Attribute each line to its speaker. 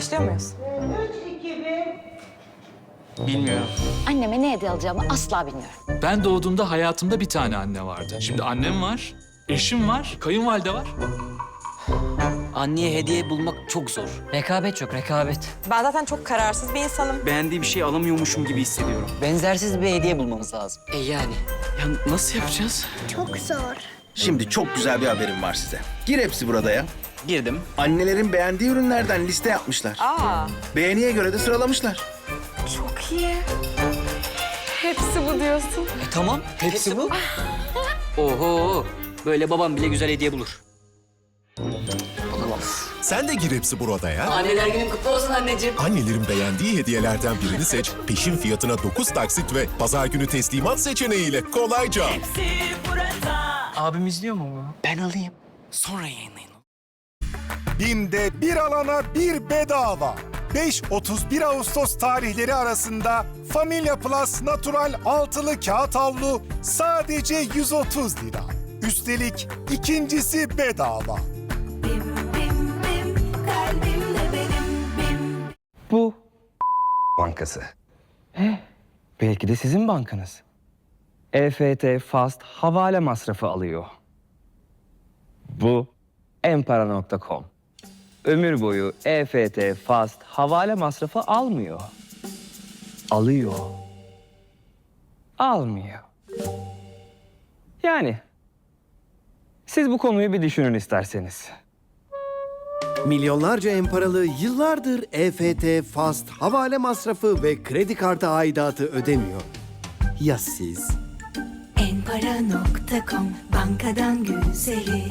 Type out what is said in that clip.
Speaker 1: Başlıyor muyuz?
Speaker 2: Bilmiyorum.
Speaker 3: Anneme ne hediye alacağımı asla bilmiyorum.
Speaker 2: Ben doğduğumda hayatımda bir tane anne vardı. Şimdi annem var, eşim var, kayınvalide var.
Speaker 4: Anneye hediye bulmak çok zor. Rekabet yok, rekabet.
Speaker 1: Ben zaten çok kararsız bir insanım.
Speaker 5: Beğendiği bir şey alamıyormuşum gibi hissediyorum.
Speaker 4: Benzersiz bir hediye bulmamız lazım.
Speaker 5: E yani. Ya nasıl yapacağız?
Speaker 6: Şimdi çok güzel bir haberim var size. Gir hepsi burada ya.
Speaker 5: Girdim.
Speaker 6: Annelerin beğendiği ürünlerden liste yapmışlar.
Speaker 1: Aa,
Speaker 6: Beğeniye göre de sıralamışlar.
Speaker 1: çok iyi. Hepsi bu diyorsun.
Speaker 4: E tamam, hepsi bu. Oho, böyle babam bile güzel hediye bulur.
Speaker 7: Sen de gir hepsi burada ya.
Speaker 4: Anneler günün kutlu olsun anneciğim.
Speaker 7: Annelerin beğendiği hediyelerden birini seç, peşin fiyatına 9 taksit ve pazar günü teslimat seçeneğiyle kolayca.
Speaker 5: Abim izliyor mu bunu?
Speaker 4: Ben alayım.
Speaker 5: Sonra yayınlayın.
Speaker 8: BİM'de bir alana bir bedava. 5-31 Ağustos tarihleri arasında Familya Plus Natural altılı kağıt havlu sadece 130 lira. Üstelik ikincisi bedava.
Speaker 9: Bu bankası. Belki de sizin bankanız. EFT Fast havale masrafı alıyor. Bu empara.com. Ömür boyu EFT Fast havale masrafı almıyor. Alıyor. Almıyor. Yani siz bu konuyu bir düşünün isterseniz.
Speaker 10: Milyonlarca emparalı yıllardır EFT, FAST, havale masrafı ve kredi kartı aidatı ödemiyor. Ya siz?
Speaker 11: Enpara.com bankadan güzeli